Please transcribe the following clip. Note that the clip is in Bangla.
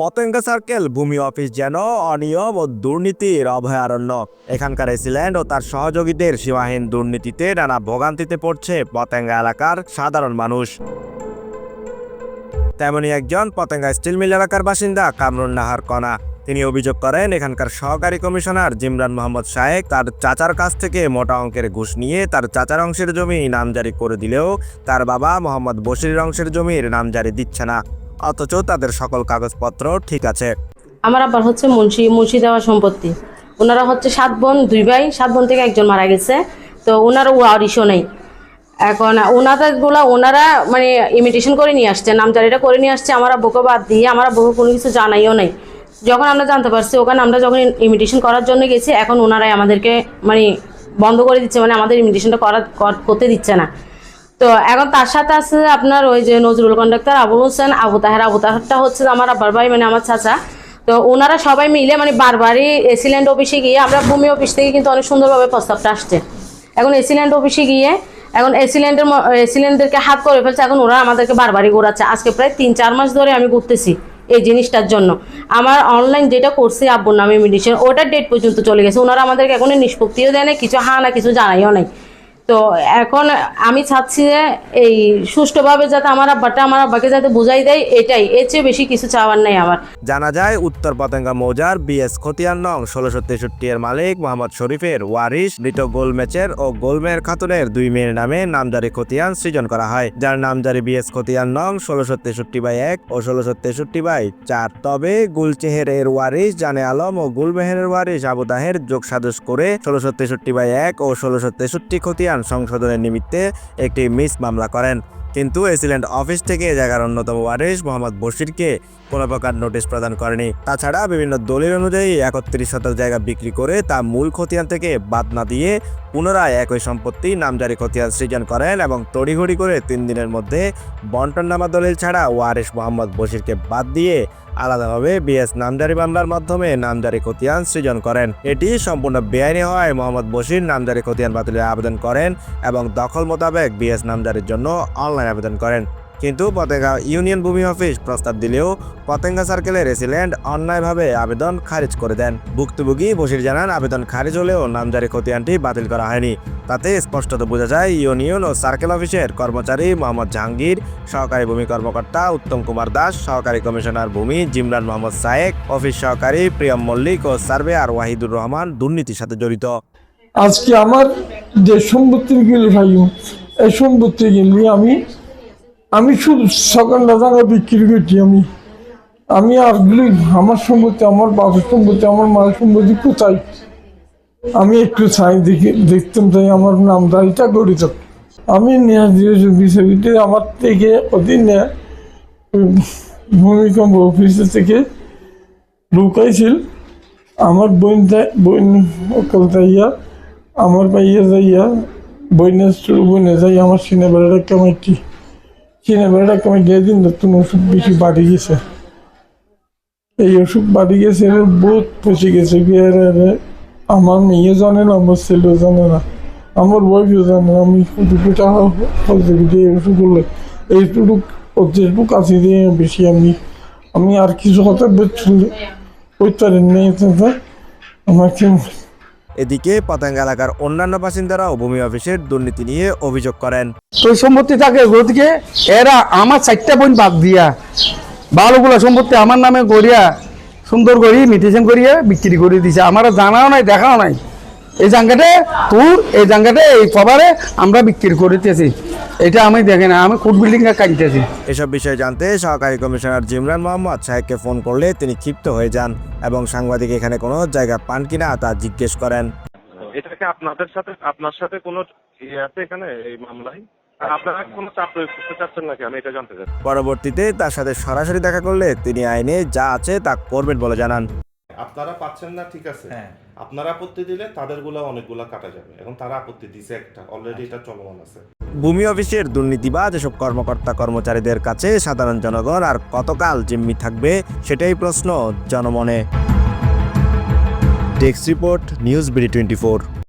পতেঙ্গা সার্কেল ভূমি অফিস যেন অনিয়ম ও দুর্নীতির অভয়ারণ্য। এখানকার এসিল্যান্ড ও তার সহযোগীদের সীমাহীন দুর্নীতিতে নানা ভোগান্তিতে পড়ছে পতেঙ্গা এলাকার সাধারণ মানুষ। তেমনি একজন পতেঙ্গা স্টিল মিল এলাকার বাসিন্দা কামরুন নাহার কণা। তিনি অভিযোগ করেন, এখানকার সহকারী কমিশনার জিমরান মোহাম্মদ শায়েক তার চাচার কাছ থেকে মোটা অঙ্কের ঘুষ নিয়ে তার চাচার অংশের জমি নামজারি করে দিলেও তার বাবা মোহাম্মদ বশিরের অংশের জমির নামজারি দিচ্ছে না। অথচ তাদের সকল কাগজপত্র ঠিক আছে। আমার আব্বার হচ্ছে মুন্সি মুন্সি দেওয়া সম্পত্তি। ওনারা হচ্ছে সাত বোন, দুই ভাই, সাত বোন থেকে একজন মারা গেছে। তো ওনারা ও ওয়ারিশও নেই। এখন ওনাদেরগুলা ওনারা মানে ইমিটেশন করে নিয়ে আসছে, নামজারিটা করে নিয়ে আসছে, আমার আব্বুকে বাদ দিয়ে আমার আব্বুকে কোনো কিছু জানাইও নাই। যখন আমরা জানতে পারছি, ওখানে আমরা যখন ইমিটেশন করার জন্য গেছি, এখন ওনারাই আমাদেরকে মানে বন্ধ করে দিচ্ছে মানে আমাদের ইমিটেশনটা করা, করতে দিচ্ছে না। তো এখন তার সাথে আছে আপনার ওই যে নজরুল কন্ডাক্টর, আবুল হোসেন, আবু তাহের। আবু তাহেরটা হচ্ছে আমার আব্বার ভাই মানে আমার চাচা। তো ওনারা সবাই মিলে মানে বারবারই এসিল্যান্ড অফিসে গিয়ে আমরা ভূমি অফিস থেকে কিন্তু অনেক সুন্দরভাবে প্রস্তাবটা আসছে। এখন এসিল্যান্ড অফিসে গিয়ে এখন এসিল্যান্ডের এসিল্যান্ডদেরকে হাত করে ফেলছে, এখন ওরা আমাদেরকে বারবারই ঘোরাচ্ছে। আজকে প্রায় তিন, চার মাস ধরে আমি ঘুরতেছি এই জিনিসটার জন্য। আমার অনলাইন যেটা করছি আব্বুর নামে মেডিসিন ওটার ডেট পর্যন্ত চলে গেছে। ওনারা আমাদেরকে এখনও নিষ্পত্তিও দেয় না কিছু হা না, কিছু জানাইও নাই। তো এখন আমি চাচ্ছি যে এই সুষ্ঠুভাবে যাতে আমার আব্বাটা আমার আব্বাকে যাতে বুঝাই দেয়, এটাই। এর চেয়ে বেশি কিছু চাওয়ার নেই আমার। জানা যায়, উত্তর পতেঙ্গা মৌজার বিএস খতিয়ান নং ষোলোশো তেষট্টি এর মালিক মোহাম্মদ শরীফের ওয়ারিশ মৃত গোল ম্যাচের ও গোলমের খাতুনের দুই মেয়ের নামে নামজারি খতিয়ান সৃজন করা হয়। যার নামজারি বিএস খতিয়ান নং ষোলোশো তেষট্টি বাই এক ও ষোলোশো তেষট্টি বাই চার। তবে গুলচেহের এর ওয়ারিশ, জানে আলম ও গুলমেহেরের ওয়ারিশ আবু তাহের যোগ সাদস করে ষোলোশো তেষট্টি বাই এক ও ষোলোশো তেষট্টি খতিয়ান সংশোধনের নিমিত্তে একটি মিস মামলা করেন। কিন্তু এসিল্যান্ড অফিস থেকে জায়গার অন্যতম ওয়ারিশ মোহাম্মদ বশিরকে কোনো প্রকার নোটিশ প্রদান করেনি। তাছাড়া বিভিন্ন দলিল অনুযায়ী একত্রিশ শতক জায়গা বিক্রি করে তা মূল খতিয়ান থেকে বাদ না দিয়ে পুনরায় একই সম্পত্তি নামজারি খতিয়ান সৃজন করেন এবং তড়িঘড়ি করে তিন দিনের মধ্যে বন্টননামা দলিল ছাড়া ওয়ারিশ মোহাম্মদ বশিরকে বাদ দিয়ে আলাদাভাবে বিএস নামজারি মামলার মাধ্যমে নামজারি খতিয়ান সৃজন করেন। এটি সম্পূর্ণ বেআইনি হওয়ায় মোহাম্মদ বশির নামজারি খতিয়ান বাতিলের আবেদন করেন এবং দখল মোতাবেক বিএস নামজারির জন্য অনলাইন আবেদন করেন। কিন্তু পতেঙ্গা ইউনিয়ন ভূমি অফিস প্রস্তাব দিলেও পতেঙ্গা সার্কেলের রেসিডেন্ট অন্যায়ভাবে আবেদন খারিজ করে দেন। ভুক্তভোগী বসির জানান, আবেদন খারিজ হলেও নামজারি খতিয়ানটি বাতিল করা হয়নি। তাতে স্পষ্টত বোঝা যায়, ইউনিয়ন ও সার্কেল অফিসের কর্মচারী মোহাম্মদ জাহাঙ্গীর, সহকারী ভূমি কর্মকর্তা উত্তম কুমার দাস, সহকারী কমিশনার ভূমি জিমরান মোহাম্মদ সায়েক, অফিস সহকারী প্রিয়ম মল্লিক ও সার্ভে আর ওয়াহিদুর রহমান দুর্নীতির সাথে জড়িত। আজকে আমার যে সম্পত্তিগুলো ভাই এই সম্পত্তিগুলি আমি আমি শুধু সকালটা টাকা বিক্রি করছি আমি। আমি আসলে আমার সম্পত্তি, আমার বাবার সম্পত্তি, আমার মায়ের সম্পত্তি কোথায়? আমি একটু চাই দেখে, দেখতাম তাই আমার নাম নামদারিটা গড়িত আমি নেহাজ বিশ্ববিদ্যালয় আমার থেকে অধীনে ভূমিকম্প অফিসের থেকে ঢুকাইছিল আমার বোন বোন অকল যাইয়া আমার ভাইয়া যাইয়া বইনের বইনে যাই আমার সিনে বেড়াটা কামাইটি সিনে বেড়াটা কামাইটি দিন নতুন ওষুধ বেশি বাড়ি গেছে। এই ওষুধ বাড়ি গেছে, এর বহুত পচে গেছে এর- আমার মেয়ে জানে না, আমার ছেলেও জানে না, আমার বয়সও জানে না, আমি কতটুকু টাকা বলতে যে এই ওষুধগুলো এইটুকু কাছে দিয়ে বেশি আমি আমি আর কিছু কথা বলছি করতে পারেন নেই আমাকে এদিকে পাতাঙ্গা এলাকার অন্যান্য বাসিন্দারা ভূমি অফিসের দুর্নীতি নিয়ে অভিযোগ করেন। ওই সম্পত্তি থাকে গতিকে এরা আমার চারটা বোন বাদ দিয়া ভালোগুলো সম্পত্তি আমার নামে গড়িয়া সুন্দর করি, মিটিশন করিয়া বিক্রি করে দিছে। আমার জানাও নাই, দেখাও নাই। এই জাঙ্গাটে তোর, এই জাঙ্গাটে এই খবরে আমরা বিক্রি করিতেছি এটা আমি দেখে না আমি কোর্ট বিল্ডিং কাটতেছি এসব বিষয়ে জানতে সহকারী কমিশনার জিমরান মোহাম্মদ সাহেবকে ফোন করলে তিনি ক্ষিপ্ত হয়ে যান এবং সাংবাদিক এখানে কোনো জায়গা পান কিনা তা জিজ্ঞেস করেন। এটা কি আপনাদের সাথে আপনার সাথে কোনো ইয়ে আছে এখানে এই মামলায়? আপনারা কি কোনো চাপ প্রয়োগ করতে চাচ্ছেন নাকি? আমি এটা জানতে চাই পরবর্তীতে তার সাথে সরাসরি দেখা করলে তিনি আইনে যা আছে তা করবেন বলে জানান। আপনারা পাচ্ছেন না ঠিক আছে। আপনারা আপত্তি দিলে তাদের তাদেরগুলো অনেকগুলা কাটা যাবে। এখন তারা আপত্তি দিছে একটা। অলরেডি এটা চলমান আছে। ভূমি অফিসের দুর্নীতিবাজ, এসব কর্মকর্তা কর্মচারীদের কাছে সাধারণ জনগণ আর কতকাল জিম্মি থাকবে সেটাই প্রশ্ন জনমনে। Desk report, news BD twenty four.